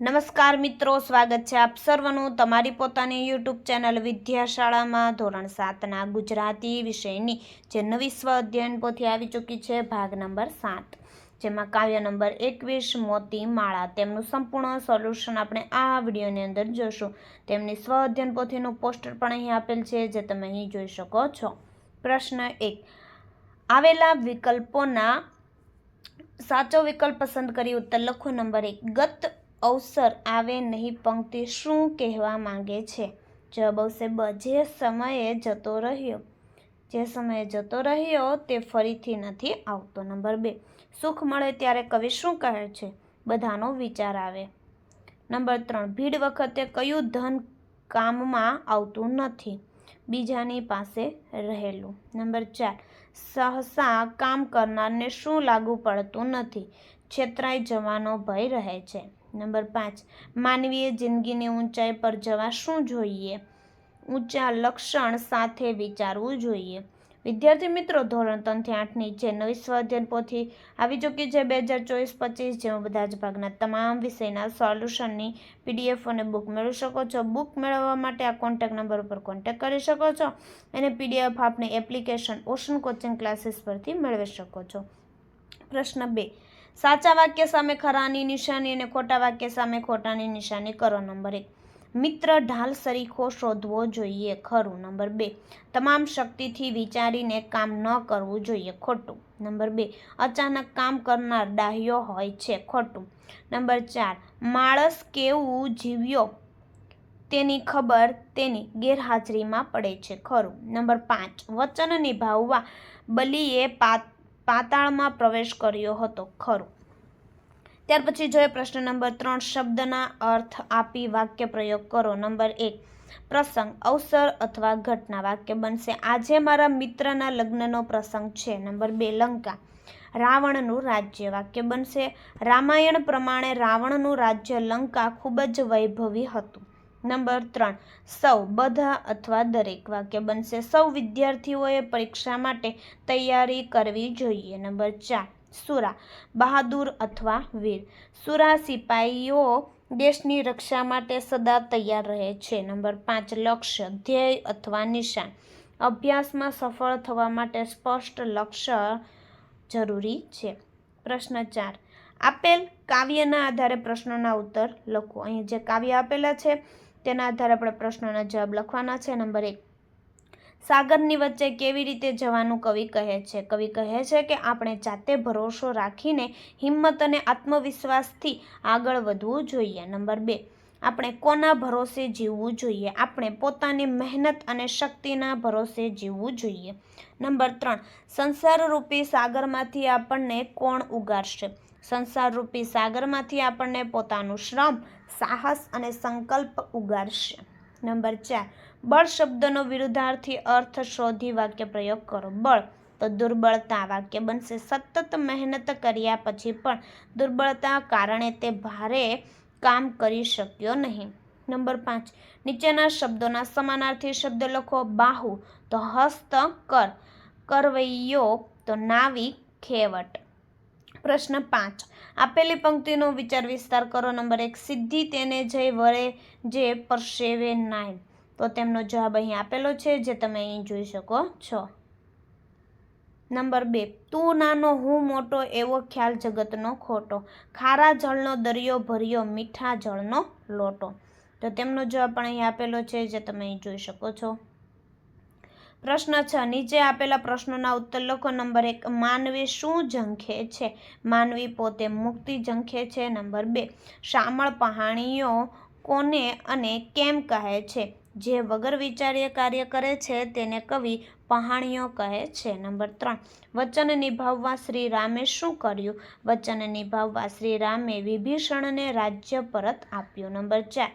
નમસ્કાર મિત્રો, સ્વાગત છે આપ સર્વનું તમારી પોતાની યુટ્યુબ ચેનલ વિદ્યાશાળામાં ધોરણ સાતના ગુજરાતી વિષયની, જે નવી સ્વ અધ્યયન પોથી આવી ચૂકી છે ભાગ નંબર સાત. જેમાં કાવ્ય નંબર એકવીસ, મોતી માળા, તેમનું સંપૂર્ણ સોલ્યુશન આપણે આ વિડીયોની અંદર જોશું. તેમની સ્વ અધ્યયન પોથીનું પોસ્ટર પણ અહીં આપેલ છે, જે તમે અહીં જોઈ શકો છો. પ્રશ્ન એક. આવેલા વિકલ્પોના સાચો વિકલ્પ પસંદ કરી ઉત્તર લખો. નંબર એક. ગત અવસર આવે નહીં પંક્તિ શું કહેવા માંગે છે? જવાબ આવશે બ જે સમયે જતો રહ્યો. જે સમયે જતો રહ્યો તે ફરીથી નથી આવતો. નંબર બે, સુખ મળે ત્યારે કવિ શું કહે છે? બધાનો વિચાર આવે. નંબર ત્રણ, ભીડ વખતે કયું ધન કામમાં આવતું નથી? બીજાની પાસે રહેલું. નંબર ચાર, સહસા કામ કરનારને શું લાગુ પડતું નથી? છેતરાઈ જવાનો ભય રહે છે. નંબર પાંચ, માનવીય જિંદગીની ઊંચાઈ પર જવા શું જોઈએ? ઊંચા લક્ષણ સાથે વિચારવું જોઈએ. વિદ્યાર્થી મિત્રો, ધોરણ ત્રણથી આઠની જે નવી સ્વાધ્યાયન પોથી આવી ચૂકી છે બે હજાર ચોવીસ પચીસ, જેમાં બધા જ ભાગના તમામ વિષયના સોલ્યુશનની પીડીએફ અને બુક મેળવી શકો છો. બુક મેળવવા માટે આ કોન્ટેક્ટ નંબર ઉપર કોન્ટેક્ટ કરી શકો છો અને પીડીએફ આપણી એપ્લિકેશન ઓશન કોચિંગ ક્લાસીસ પરથી મેળવી શકો છો. પ્રશ્ન બે સાચા વાક્ય સામે ખરાની નિશાની અને ખોટા વાક્ય સામે ખોટાની નિશાની. કરો નંબર એક. મિત્ર ઢાલ સરીખો શોધવો જોઈએ. ખરું. નંબર બે. તમામ શક્તિથી વિચારીને કામ ન કરવું જોઈએ. ખોટું. નંબર બે. અચાનક કામ કરનાર ડાહ્યો હોય છે. ખોટું. નંબર ચાર. માણસ કેવું જીવ્યો તેની ખબર તેની ગેરહાજરીમાં પડે છે. ખરું. નંબર પાંચ. વચન નિભાવવા બલીએ પાતાળમાં પ્રવેશ કર્યો હતો, ખરું. ત્યાર પછી જોઈએ પ્રશ્ન નંબર ત્રણ શબ્દના અર્થ આપી વાક્ય પ્રયોગ કરો. નંબર એક, પ્રસંગ, અવસર અથવા ઘટના વાક્ય બનશે. આજે મારા મિત્રના લગ્નનો પ્રસંગ છે. નંબર બે, લંકા, રાવણનું રાજ્ય વાક્ય બનશે. રામાયણ પ્રમાણે રાવણનું રાજ્ય લંકા ખૂબ જ વૈભવી હતું. નંબર ત્રણ. સૌ, બધા અથવા દરેક વાક્ય બનશે. સૌ વિદ્યાર્થીઓએ પરીક્ષા માટે તૈયારી કરવી જોઈએ. નંબર ચાર, સુરા, બહાદુર અથવા વીર. સુરા સિપાહીઓ દેશની રક્ષા માટે સદા તૈયાર રહે છે. નંબર પાંચ, લક્ષ્ય, ધ્યેય અથવા નિશાન. અભ્યાસમાં સફળ થવા માટે સ્પષ્ટ લક્ષ્ય જરૂરી છે. પ્રશ્ન ચાર, આપેલ કાવ્યના આધારે પ્રશ્નોના ઉત્તર લખો. અહીં જે કાવ્ય આપેલા છે તેના આધારે આપણે પ્રશ્નોના જવાબ લખવાના છે. નંબર એક, સાગરની વચ્ચે કેવી રીતે જવાનું કવિ કહે છે? કવિ કહે છે કે આપણે જાતે ભરોસો રાખીને હિંમત અને આત્મવિશ્વાસથી આગળ વધવું જોઈએ. નંબર બે, આપણે કોના ભરોસે જીવવું જોઈએ? આપણે પોતાની મહેનત અને શક્તિના ભરોસે જીવવું જોઈએ. નંબર ત્રણ, સંસારરૂપી સાગરમાંથી આપણને કોણ ઉગારશે સંસારરૂપી સાગરમાંથી આપણને પોતાનું શ્રમ, સાહસ અને સંકલ્પ ઉગારશે નંબર ચાર, બળ શબ્દનો વિરુદ્ધાર્થી અર્થ શોધી વાક્ય પ્રયોગ કરો. બળ, તો દુર્બળતા વાક્ય બનશે. સતત મહેનત કર્યા પછી પણ દુર્બળતા કારણે તે ભારે કામ કરી શક્યો નહીં. નંબર પાંચ, નીચેના શબ્દોના સમાનાર્થી શબ્દ લખો. બાહુ, તો હસ્ત કર. કરવૈયો, તો નાવી ખેવટ. પ્રશ્ન પાંચ. આપેલી પંક્તિનો વિચાર વિસ્તાર કરો. નંબર એક, સિદ્ધિ તેને જઈ વરે જે પરસેવે નાય. તો તેમનો જવાબ અહીં આપેલો છે, જે તમે અહીં જોઈ શકો છો. નંબર બે, તું નાનો, હું મોટો, એવો ખ્યાલ જગતનો ખોટો. ખારા જળનો દરિયો ભર્યો, મીઠા જળનો લોટો. તો તેમનો જવાબ પણ અહીં આપેલો છે, જે તમે અહીં જોઈ શકો છો. પ્રશ્ન છ. નીચે આપેલા પ્રશ્નોના ઉત્તર લખો. નંબર એક, માનવી શું ઝંખે છે? માનવી પોતે મુક્તિ ઝંખે છે. નંબર બે, શામળ પહાણીઓ કોને અને કેમ કહે છે? જે વગર વિચાર્ય કાર્ય કરે છે, તેને કવિ પહાણીઓ કહે છે. નંબર ત્રણ, વચન નિભાવવા શ્રી રામે શું કર્યું? વચન નિભાવવા શ્રી રામે વિભીષણને રાજ્ય પરત આપ્યું. નંબર ચાર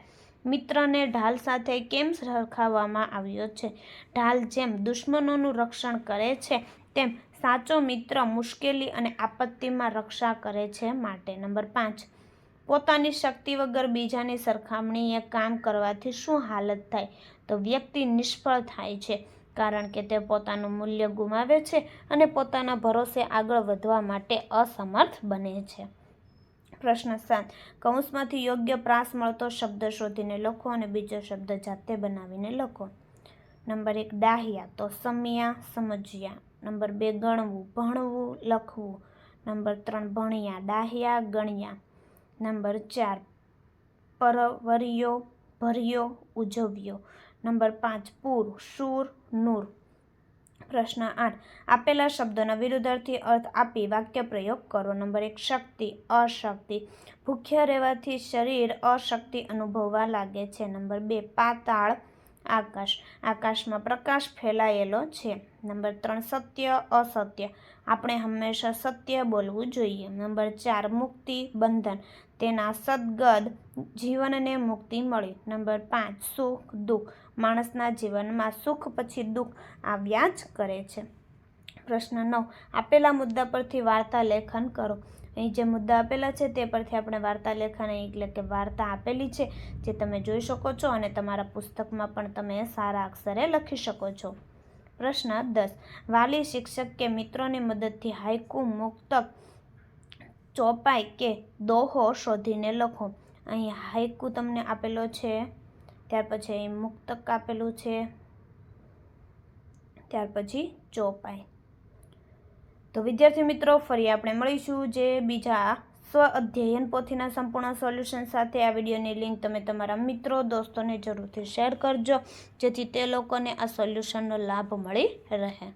મિત્રને ઢાલ સાથે કેમ સરખાવવામાં આવ્યો છે? ઢાલ જેમ દુશ્મનોનું રક્ષણ કરે છે, તેમ સાચો મિત્ર મુશ્કેલી અને આપત્તિમાં રક્ષા કરે છે માટે. નંબર પાંચ. પોતાની શક્તિ વગર બીજાની સરખામણીએ કામ કરવાથી શું હાલત થાય? તો વ્યક્તિ નિષ્ફળ થાય છે, કારણ કે તે પોતાનું મૂલ્ય ગુમાવે છે અને પોતાના ભરોસે આગળ વધવા માટે અસમર્થ બને છે. પ્રશ્ન સાત. કૌંસમાંથી યોગ્ય પ્રાસ મળતો શબ્દ શોધીને લખો અને બીજો શબ્દ જાતે બનાવીને લખો. નંબર એક, ડાહ્યા. તો સમિયા, સમજ્યા. નંબર બે, ગણવું, ભણવું, લખવું. નંબર ત્રણ, ભણ્યા, ડાહ્યા, ગણ્યા. નંબર ચાર, પરવર્યો, ભર્યો, ઉજવ્યો. નંબર પાંચ, પૂર શૂર નૂર. પ્રશ્ન આઠ. આપેલા શબ્દોના વિરુદ્ધાર્થી અર્થ આપી વાક્ય પ્રયોગ કરો. નંબર એક, શક્તિ, અશક્તિ. ભૂખ્યા રહેવાથી શરીર અશક્તિ અનુભવવા લાગે છે. નંબર બે, પાતાળ આકાશ. આકાશમાં પ્રકાશ ફેલાયેલો છે. નંબર ત્રણ, સત્ય, અસત્ય. આપણે હંમેશા સત્ય બોલવું જોઈએ. નંબર ચાર, મુક્તિ બંધન. તેના સદગદ જીવનને મુક્તિ મળી. નંબર પાંચ, સુખ દુઃખ. માણસના જીવનમાં સુખ પછી દુઃખ આવ્યા જ કરે છે. પ્રશ્ન નવ, આપેલા મુદ્દા પરથી વાર્તા લેખન કરો. અહીં જે મુદ્દા આપેલા છે તે પરથી આપણે વાર્તા લેખન એટલે કે વાર્તા આપેલી છે, જે તમે જોઈ શકો છો અને તમારા પુસ્તકમાં પણ તમે સારા અક્ષરે લખી શકો છો. પ્રશ્ન દસ, વાલી શિક્ષક કે મિત્રોની મદદથી હાઈકુ મુક્તક ચોપાઈ કે દોહો શોધીને લખો. અહીં હાઈકુ તમને આપેલો છે, ત્યાર પછી અહીં મુક્તક આપેલું છે, ત્યાર પછી ચોપાઈ. તો વિદ્યાર્થી મિત્રો, ફરી આપણે મળીશું જે બીજા સ્વ અધ્યયન પોથીના સંપૂર્ણ સોલ્યુશન સાથે. આ વિડીયોની લિંક તમે તમારા મિત્રો, દોસ્તોને જરૂરથી શેર કરજો, જેથી તે લોકોને આ સોલ્યુશનનો લાભ મળી રહે.